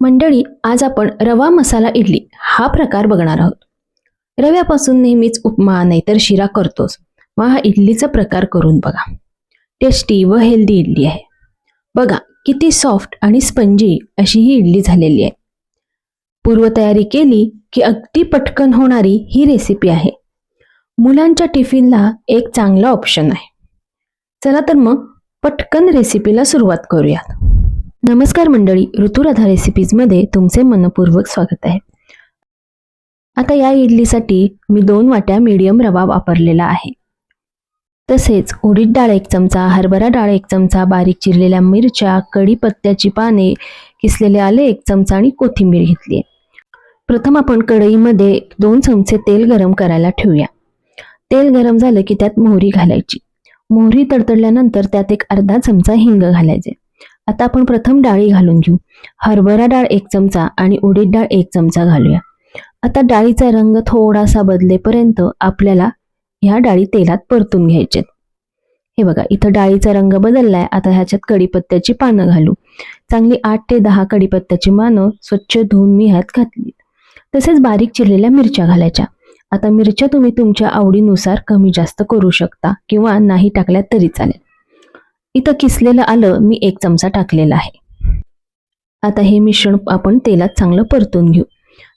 मंडळी आज आपण रवा मसाला इडली हा प्रकार बघणार आहोत. रव्यापासून नेहमीच उपमा नाहीतर शिरा करतोच. मग हा इडलीचा प्रकार करून बघा. टेस्टी व हेल्दी इडली आहे. बघा किती सॉफ्ट आणि स्पंजी अशी ही इडली झालेली आहे. पूर्वतयारी केली की अगदी पटकन होणारी ही रेसिपी आहे. मुलांच्या टिफिनला एक चांगला ऑप्शन आहे. चला तर मग पटकन रेसिपीला सुरुवात करूयात. नमस्कार मंडळी ऋतुराधा रेसिपीजमध्ये तुमचे मनपूर्वक स्वागत आहे. आता या इडलीसाठी मी दोन वाट्या मीडियम रवा वापरलेला आहे. तसेच उडीद डाळ एक चमचा हरभरा डाळ एक चमचा बारीक चिरलेल्या मिरच्या कढीपत्त्याची पाने किसलेले आले एक चमचा आणि कोथिंबीर घेतली प्रथम आपण कढईमध्ये दोन चमचे तेल गरम करायला ठेवूया. तेल गरम झालं की त्यात मोहरी घालायची. मोहरी तडतडल्यानंतर त्यात एक अर्धा चमचा हिंग घालायचे. आता आपण प्रथम डाळी घालून घेऊ. हरभरा डाळ एक चमचा आणि उडीद डाळ एक चमचा घालूया. आता डाळीचा रंग थोडासा बदलेपर्यंत आपल्याला ह्या डाळी तेलात परतून घ्यायचेत. हे बघा इथं डाळीचा रंग बदललाय. आता ह्याच्यात कडीपत्त्याची पानं घालू. चांगली आठ ते दहा कडीपत्त्याची पानं स्वच्छ धुवून मी ह्यात घातली. तसेच बारीक चिरलेल्या मिरच्या घालायच्या. आता मिरच्या तुम्ही तुमच्या आवडीनुसार कमी जास्त करू शकता किंवा नाही टाकल्या तरी चालेल. इथं किसलेलं आलं मी एक चमचा टाकलेला आहे. आता हे मिश्रण आपण तेलात चांगलं परतून घेऊ.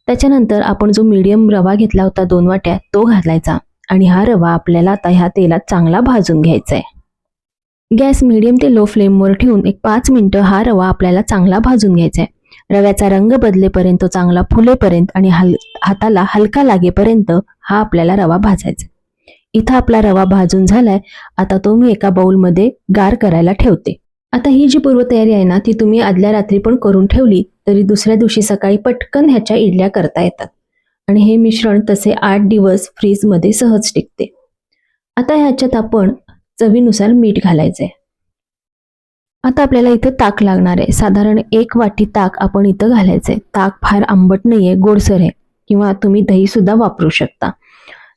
त्याच्यानंतर आपण जो मीडियम रवा घेतला होता दोन वाट्या तो घालायचा आणि हा रवा आपल्याला आता ह्या तेलात चांगला भाजून घ्यायचा आहे गॅस मीडियम ते लो फ्लेमवर ठेवून एक पाच मिनिटं हा रवा आपल्याला चांगला भाजून घ्यायचा आहे रव्याचा रंग बदलेपर्यंत तो चांगला फुलेपर्यंत आणि हल हाताला हलका लागेपर्यंत हा आपल्याला रवा भाजायचा इथं आपला रवा भाजून झालाय. आता तो मी एका बाउलमध्ये गार करायला ठेवते. आता ही जी पूर्वतयारी आहे ना ती तुम्ही आदल्या रात्री पण करून ठेवली तरी दुसऱ्या दिवशी सकाळी पटकन ह्याच्या इडल्या करता येतात. आणि हे मिश्रण तसे आठ दिवस फ्रीजमध्ये सहज टिकते. आता ह्याच्यात आपण चवीनुसार मीठ घालायचंय. आता आपल्याला इथं ताक लागणार आहे. साधारण एक वाटी ताक आपण इथं घालायचंय. ताक फार आंबट नाहीये गोडसर आहे. किंवा तुम्ही दही सुद्धा वापरू शकता.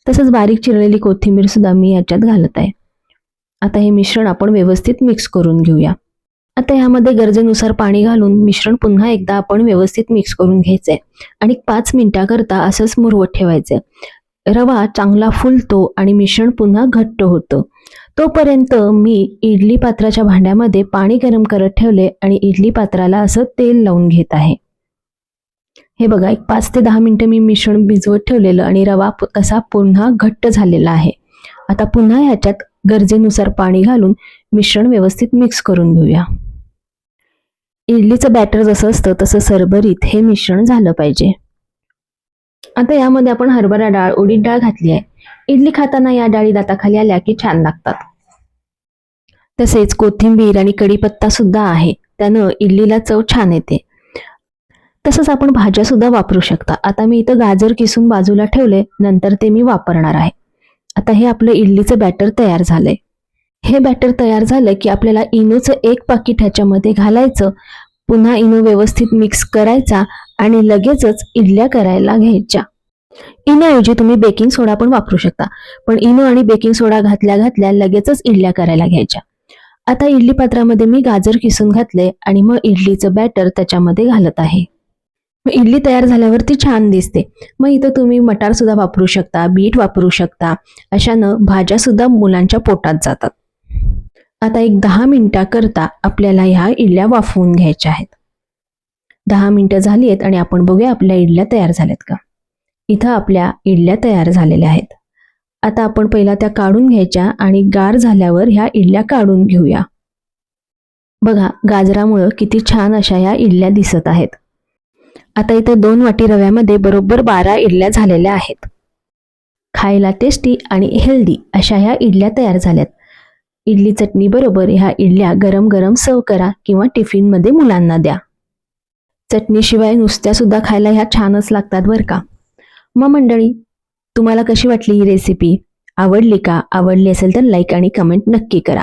तसंच बारीक चिरलेली कोथिंबीर सुद्धा मी याच्यात घालत आहे. आता हे मिश्रण आपण व्यवस्थित मिक्स करून घेऊया. आता ह्यामध्ये गरजेनुसार पाणी घालून मिश्रण पुन्हा एकदा आपण व्यवस्थित मिक्स करून घ्यायचंय. आणि पाच मिनिटाकरता असंच मुरवत ठेवायचंय. रवा चांगला फुलतो आणि मिश्रण पुन्हा घट्ट होतं. तोपर्यंत मी इडली पात्राच्या भांड्यामध्ये पाणी गरम करत ठेवले आणि इडली पात्राला असं तेल लावून घेत आहे. हे बघा एक पाच ते दहा मिनिटं मी मिश्रण भिजवत ठेवलेलं आणि रवा कसा पुन्हा घट्ट झालेला आहे. आता पुन्हा ह्याच्यात गरजेनुसार पाणी घालून मिश्रण व्यवस्थित मिक्स करून घेऊया. इडलीचं बॅटर जसं असतं तसं सरभरीत हे मिश्रण झालं पाहिजे. आता यामध्ये आपण हरभरा डाळ उडीद डाळ घातली आहे. इडली खाताना या डाळी दाताखाली आल्या की छान लागतात. तसेच कोथिंबीर आणि कढीपत्ता सुद्धा आहे. त्यानं इडलीला चव छान येते. तसंच आपण भाज्या सुद्धा वापरू शकता. आता मी इथं गाजर किसून बाजूला ठेवले नंतर ते मी वापरणार आहे. आता हे आपलं इडलीचं बॅटर तयार झालंय. हे बॅटर तयार झालं की आपल्याला इनोचं एक पाकिट ह्याच्यामध्ये घालायचं पुन्हा इनो व्यवस्थित मिक्स करायचा आणि लगेचच इडल्या करायला घ्यायच्या. इनोऐवजी तुम्ही बेकिंग सोडा पण वापरू शकता पण इनो आणि बेकिंग सोडा घातल्या घातल्या लगेचच इडल्या करायला घ्यायच्या. आता इडली पात्रामध्ये मी गाजर किसून घातले आणि मग इडलीचं बॅटर त्याच्यामध्ये घालत आहे. इडली तयार झाल्यावर ती छान दिसते. मग इथं तुम्ही मटार सुद्धा वापरू शकता बीट वापरू शकता. अशानं भाज्या सुद्धा मुलांच्या पोटात जातात. आता एक दहा मिनिटाकरता आपल्याला ह्या इडल्या वाफवून घ्यायच्या आहेत. दहा मिनिटं झाली आहेत आणि आपण बघूया आपल्या इडल्या तयार झाल्यात का? इथं आपल्या इडल्या तयार झालेल्या आहेत. आता आपण पहिला त्या काढून घ्यायच्या आणि गार झाल्यावर ह्या इडल्या काढून घेऊया. बघा गाजरामुळं किती छान अशा ह्या इडल्या दिसत आहेत. आता इथं दोन वाटी रव्यामध्ये बरोबर बारा इडल्या झालेल्या आहेत. खायला टेस्टी आणि हेल्दी अशा ह्या इडल्या तयार झाल्यात. इडली चटणी बरोबर ह्या इडल्या गरम गरम सर्व करा किंवा टिफिनमध्ये मुलांना द्या. चटणीशिवाय नुसत्या सुद्धा खायला ह्या छानच लागतात बरं का. मग मंडळी तुम्हाला कशी वाटली ही रेसिपी आवडली का? आवडली असेल तर लाईक आणि कमेंट नक्की करा.